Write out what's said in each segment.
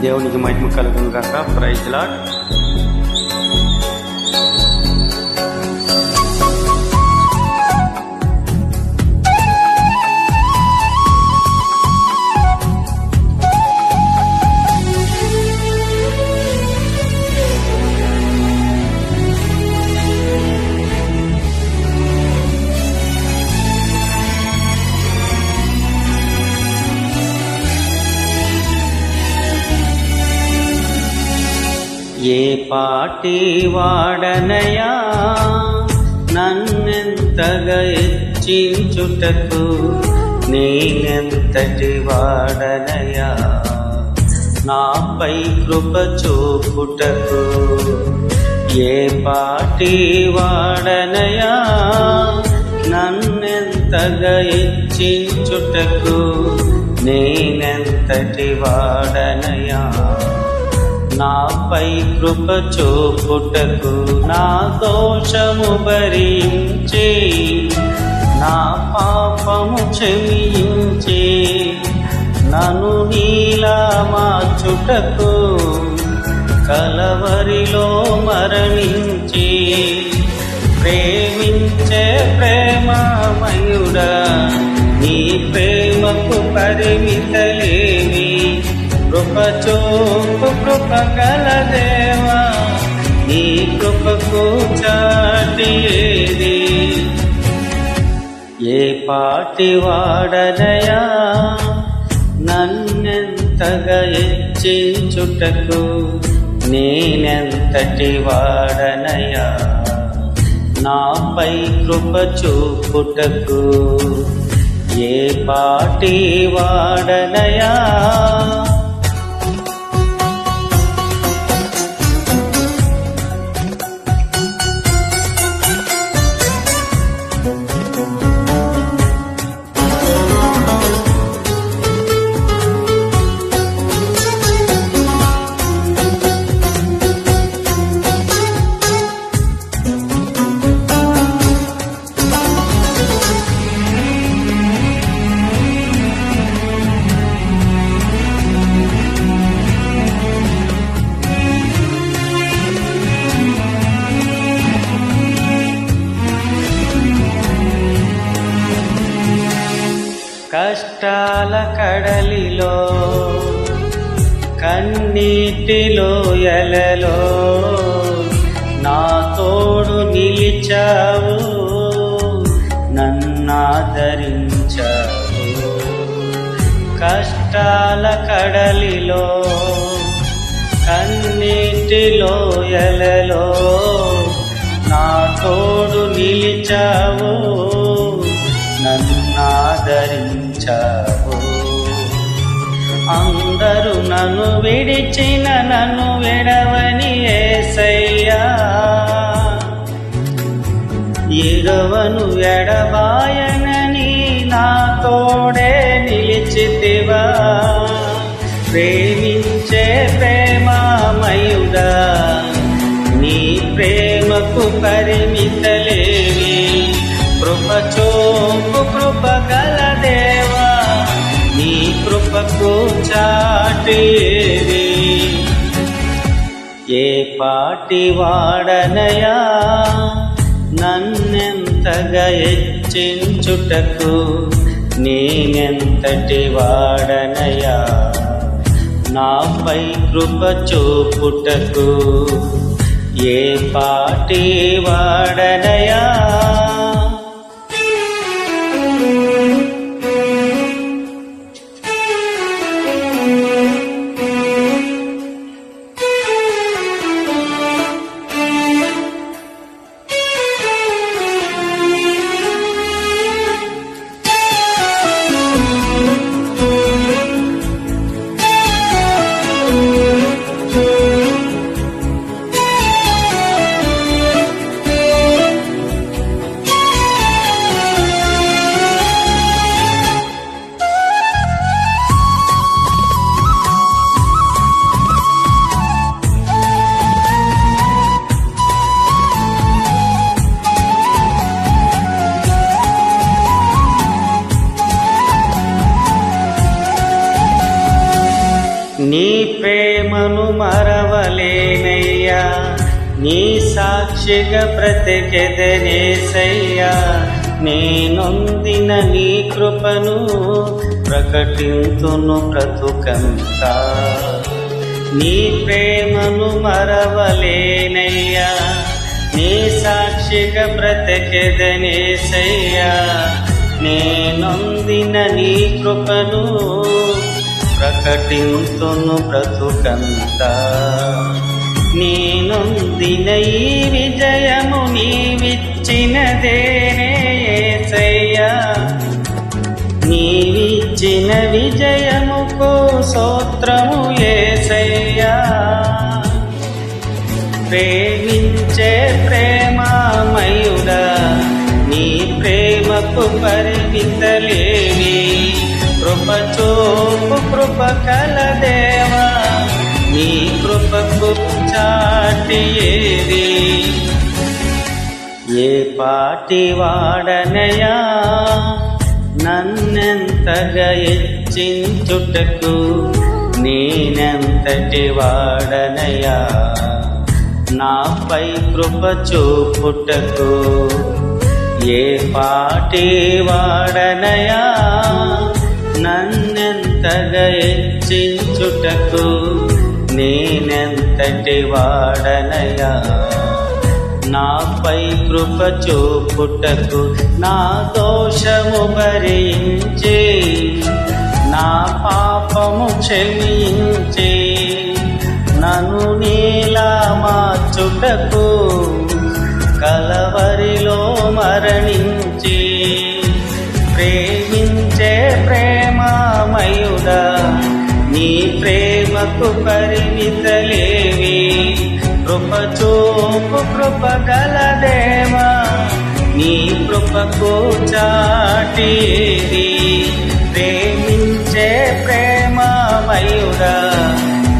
దేవునికి మహిమ కలుగును గాక ప్రైజ్ లాట్ ఏ పాటి వాడనయా? నన్నెంతగా హెచ్చించుటకు నేనెంతటి వాడనయా? నాపై కృప చూపుటకు ఏ పాటి వాడనయా? నన్నెంతగా ఇచ్చించుటకు నేనెంతటి వాడనయా? నాపై కృప చూపుటకు నా దోషము భరించే నా పాపము క్షమించే నన్ను నీలా మార్చుటకు కలవరిలో మరణించి ప్రేమించే ప్రేమమయుడా నీ ప్రేమకు పరిమితలేవి కృప కృపగల దేవా నీ కృపకు చాటి ఏది? ఏ పాటి వాడనయా? నన్నెంతగా హెచ్చించుటకు నేనెంతటి వాడనయా? నాపై కృప చూపుటకు ఏ పాటి వాడనయా? కష్టాల కడలిలో కన్నీటిలో ఎలలో నా తోడు నిలిచావు నన్నాదరించావు. కష్టాల కడలిలో కన్నీటిలో ఎలలో నా తోడు నిలిచావు నన్నాదరించావు. అందరూ నన్ను విడిచిన నన్ను విడవని ఏసయ్యా. ఇడవను ఎడబాయనని నా తోడే నిలిచితివా. ప్రేమించే ప్రేమామయుడా నీ ప్రేమకు పరిమితలేవి కృపచోపు కృపగల కృపకు చాటేది. ఏ పాటి వాడనయా? నన్నెంతగా హెచ్చించుటకు నేనెంతటి వాడనయా? నాపై కృప చూపుటకు ఏ పాటి వాడనయా? ప్రేమను మరవలేనయ్యా. నీ సాక్షిగా బ్రతికెదనేసయ్యా నేనొందిన నీ కృపను ప్రకటింతును బ్రతుకంతా. నీ ప్రేమను మరవలేనయ్యా. నీ సాక్షిగా బ్రతికెదనేసయ్యా నేనొందిన నీ కృపను ప్రకటింతును బ్రతుకంత నేనొందిన ఈ విజయము నీవిచ్చినదేనేసయ్యా నీవిచ్చిన విజయముకు సూత్రము ఏసయ్యా. ప్రేమించే ప్రేమామయుడా నీ ప్రేమకు పరిమితలేవి కృపచో కృప కల దేవా నీ కృపకు చాటి ఏది? ఏ పాటి వాడనయా? నన్నెంతగా హెచ్చించుటకు నేనెంతటి వాడనయా? నాపై కృప చూపుటకు ఏ పాటి వాడనయా? నన్నెంతగా హెచ్చించుటకు నేనెంతటి వాడనయా నాపై కృప చూపుటకు నా దోషము భరించి నా పాపము క్షమించి నన్ను నీలా మార్చుటకు ప్రేమకు పరిమితలేవి కృప చూపు కృప గల దేవా నీ కృపకు చాటిది ప్రేమించే ప్రేమమయుడా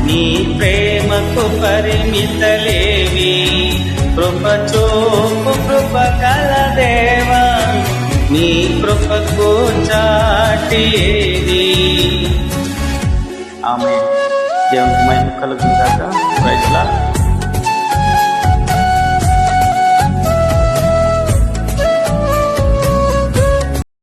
నీ ప్రేమకు పరిమితలేవి కృప చూపు కృప గల దేవా నీ కృపకు చాటిది ఆమె దేవునికి మహిమ కలుగుగాక ప్రైజ్లా